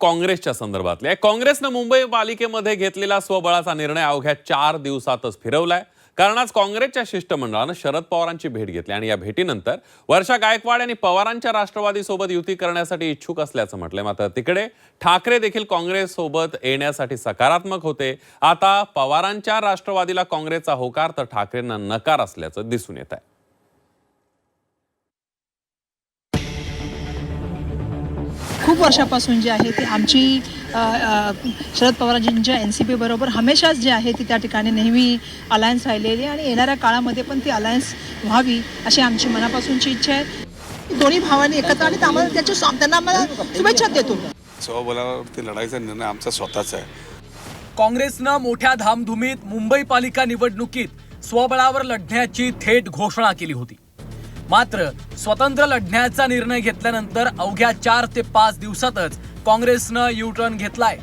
काँग्रेसच्या संदर्भातली आहे. काँग्रेसनं मुंबई पालिकेमध्ये घेतलेला स्वबळाचा निर्णय अवघ्या चार दिवसातच फिरवलाय. कारण आज काँग्रेसच्या शिष्टमंडळानं शरद पवारांची भेट घेतली आणि या भेटीनंतर वर्षा गायकवाड यांनी पवारांच्या राष्ट्रवादीसोबत युती करण्यासाठी इच्छुक असल्याचं म्हटलंय. मात्र तिकडे ठाकरे देखील काँग्रेस सोबत येण्यासाठी सकारात्मक होते. आता पवारांच्या राष्ट्रवादीला काँग्रेसचा होकार तर ठाकरेंना नकार असल्याचं दिसून येत आहे खूप वर्षापासून जी आहे ती आमची शरद पवारांजींच्या एन सी पी बरोबर हमेशाच जी आहे ती त्या ठिकाणी नेहमी अलायन्स राहिलेली आणि येणाऱ्या काळामध्ये पण ती अलायन्स व्हावी अशी आमची मनापासूनची इच्छा आहे. दोन्ही भावांनी एकत्र आणि आम्हाला त्याच्या त्यांना आम्हाला शुभेच्छा देतो. स्वबळावरती लढाईचा निर्णय आमचा स्वतःचा आहे. काँग्रेसनं मोठ्या धामधुमीत मुंबई पालिका निवडणुकीत स्वबळावर लढण्याची थेट घोषणा केली होती. मात्र स्वतंत्र लढण्याचा निर्णय घेतल्यानंतर अवघ्या चार ते पाच दिवसातच काँग्रेसनं यू टर्न घेतलाय.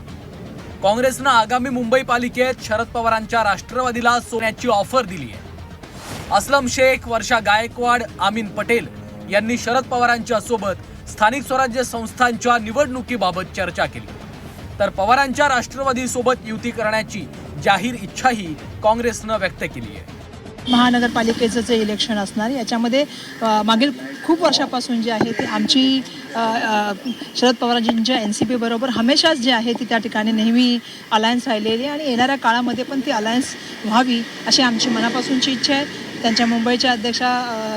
काँग्रेसनं आगामी मुंबई पालिकेत शरद पवारांच्या राष्ट्रवादीला सोन्याची ऑफर दिली आहे असलम शेख वर्षा गायकवाड आमीन पटेल यांनी शरद पवारांच्या सोबत स्थानिक स्वराज्य संस्थांच्या निवडणुकीबाबत चर्चा केली. तर पवारांच्या राष्ट्रवादीसोबत युती करण्याची जाहीर इच्छाही काँग्रेसनं व्यक्त केली आहे महानगरपालिकेचं जे इलेक्शन असणार याच्यामध्ये मागील खूप वर्षापासून जे आहे ती आमची शरद पवारजींच्या एन सी पी बरोबर हमेशाच जे आहे ती त्या ठिकाणी नेहमी अलायन्स राहिलेली आणि येणाऱ्या काळामध्ये पण ती अलायन्स व्हावी अशी आमची मनापासूनची इच्छा आहे. त्यांच्या मुंबईच्या अध्यक्षा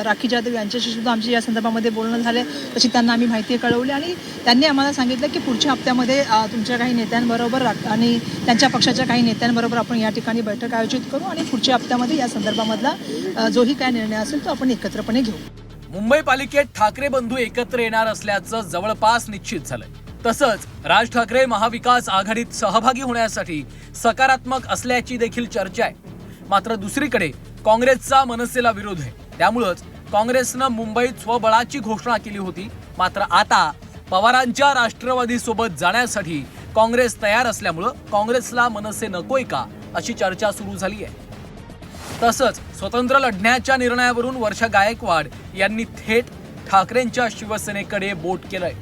राखी जाधव यांच्याशी सुद्धा आमची या संदर्भामध्ये बोलणं झाले. तशी त्यांना आम्ही माहिती कळवली आणि त्यांनी आम्हाला सांगितलं की पुढच्या हप्त्यामध्ये तुमच्या काही नेत्यांबरोबर आणि त्यांच्या पक्षाच्या काही नेत्यांबरोबर आपण या ठिकाणी बैठक आयोजित करू आणि पुढच्या हप्त्यामध्ये या संदर्भामधला जोही काय निर्णय असेल तो आपण एकत्रपणे घेऊ. मुंबई पालिकेत ठाकरे बंधू एकत्र येणार असल्याचं जवळपास निश्चित झालंय. तसंच राज ठाकरे महाविकास आघाडीत सहभागी होण्यासाठी सकारात्मक असल्याची देखील चर्चा आहे. मात्र दुसरीकडे काँग्रेसचा मनसेला विरोध आहे. त्यामुळंच काँग्रेसनं मुंबईत स्वबळाची घोषणा केली होती. मात्र आता पवारांच्या राष्ट्रवादी सोबत जाण्यासाठी काँग्रेस तयार असल्यामुळं काँग्रेसला मनसे नकोय का अशी चर्चा सुरू झाली आहे तसंच स्वतंत्र लढण्याच्या निर्णयावरून वर्षा गायकवाड यांनी थेट ठाकरेंच्या शिवसेनेकडे बोट केलंय.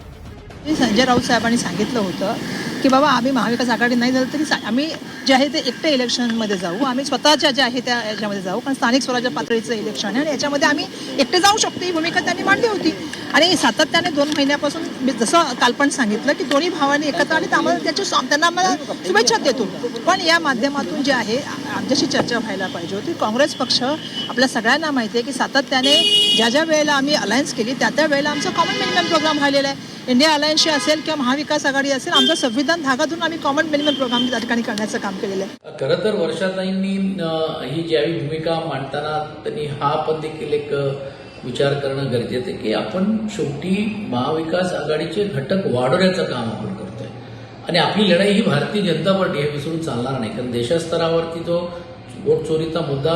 संजय राऊत साहेबांनी सांगितलं होतं की बाबा आम्ही महाविकास आघाडी नाही झालं तरी सा- आम्ही जे आहे ते एकट्या इलेक्शनमध्ये जाऊ. आम्ही स्वतःच्या ज्या आहे त्या याच्यामध्ये जाऊ. कारण स्थानिक स्वराज्य पातळीचं इलेक्शन आहे आणि याच्यामध्ये आम्ही एकटे जाऊ शकतो. ही भूमिका त्यांनी मांडली होती. आणि सातत्याने दोन महिन्यापासून मी जसं काल पण सांगितलं की दोन्ही भावांनी एकत्र आणि आम्हाला त्याची त्यांना आम्हाला शुभेच्छा देतो. पण या माध्यमातून जे आहे आमच्याशी चर्चा व्हायला पाहिजे होती. काँग्रेस पक्ष आपल्या सगळ्यांना माहिती आहे की सातत्याने ज्या ज्या वेळेला आम्ही अलायन्स केली त्या त्या वेळेला आमचा कॉमन मिनिमम प्रोग्राम राहिलेला आहे. इंडिया अलायन्सची असेल किंवा महाविकास आघाडी असेल आमचं संविधान धागातून आम्ही कॉमन मिनिमम प्रोग्राम त्या ठिकाणी करण्याचं काम केलेलं आहे. खरं तर वर्षाताईंनी ही ज्यावेळी भूमिका मांडताना त्यांनी हा पण देखील एक विचार करणं गरजेचं आहे की आपण शेवटी महाविकास आघाडीचे घटक वाढवण्याचं काम आपण करतोय. आणि आपली लढाई ही भारतीय जनता पार्टी हे विसरून चालणार नाही कारण देशस्तरावरती जो वोट चोरीचा मुद्दा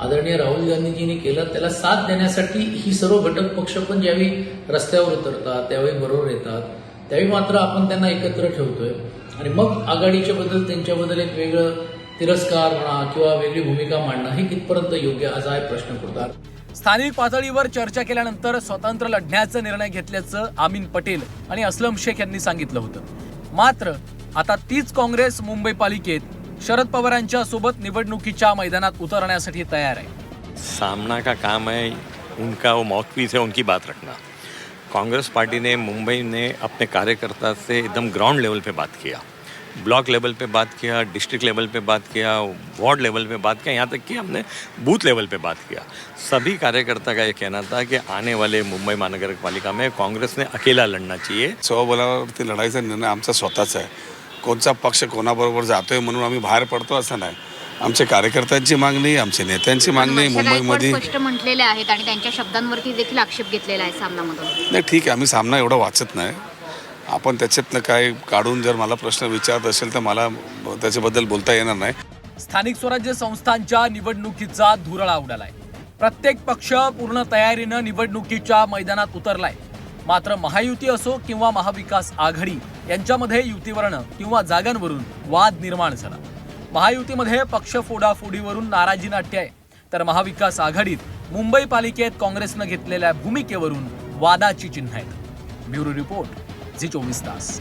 आदरणीय राहुल गांधीजींनी केलं त्याला साथ देण्यासाठी ही सर्व घटक पक्ष पण ज्यावेळी रस्त्यावर उतरतात त्यावेळी बरोबर येतात त्यावेळी मात्र आपण त्यांना एकत्र ठेवतोय. आणि मग आघाडीच्या बद्दल त्यांच्याबद्दल एक वेगळं तिरस्कार म्हणा किंवा वेगळी भूमिका मांडणं हे कितपर्यंत योग्य असा एक प्रश्न पडतात स्थानिक पातळीवर चर्चा केल्यानंतर स्वतंत्र लढण्याचा निर्णय घेतल्याचं आमीन पटेल आणि असलम शेख यांनी सांगितलं होतं. मात्र आता तीच काँग्रेस मुंबई पालिकेत शरद पवारांच्या सोबत निवडणुकीच्या मैदानात उतरण्यासाठी तयार आहे. सामना का काम है उनका वो माउथपीस है उनकी बात रखना। कांग्रेस पार्टी ने मुंबई ने अपने कार्यकर्ता से एकदम ग्राउंड लेवल पे बात किया। ब्लॉक लेवल पे बात किया डिस्ट्रिक्ट लेवल पे बात किया वार्ड लेवल पे बात किया यहाँ तक कि हमने बूथ लेवल पे बात किया। सभी कार्यकर्ता का ये कहना था कि आने वाले मुंबई महानगर पालिका में कांग्रेस ने अकेला लड़ना चाहिए। स्वबळावरती लढाईचा निर्णय आमचा स्वतःचा आहे कोणचा पक्ष कोणाबरोबर जातोय म्हणून आम्ही बाहेर पडतो असं नाही. आमच्या कार्यकर्त्यांची मागणी आमच्या नेत्यांची मागणी मुंबईमध्ये स्पष्ट म्हटलेले आहेत आणि त्यांच्या शब्दांवरती देखील आक्षेप घेतलेला आहे सामनामधून. नाही ठीक आहे आम्ही सामना एवढा वाचत नाही. आपण त्याच्यातनं काय काढून जर मला प्रश्न विचारत असेल तर मला त्याच्याबद्दल बोलता येणार नाही. स्थानिक स्वराज्य संस्थांच्या निवडणुकीचा धुरळा उडालाय. प्रत्येक पक्ष पूर्ण तयारीनं निवडणुकीच्या मैदानात उतरलाय. मात्र महायुती असो किंवा महाविकास आघाडी यांच्यामध्ये युतीवरनं किंवा जागांवरून वाद निर्माण झाला. महायुतीमध्ये पक्ष फोडाफोडीवरून नाराजी नाट्य आहे. तर महाविकास आघाडीत मुंबई पालिकेत काँग्रेसनं घेतलेल्या भूमिकेवरून वादाची चिन्ह आहेत. ब्युरो रिपोर्ट झी चोवीस तास.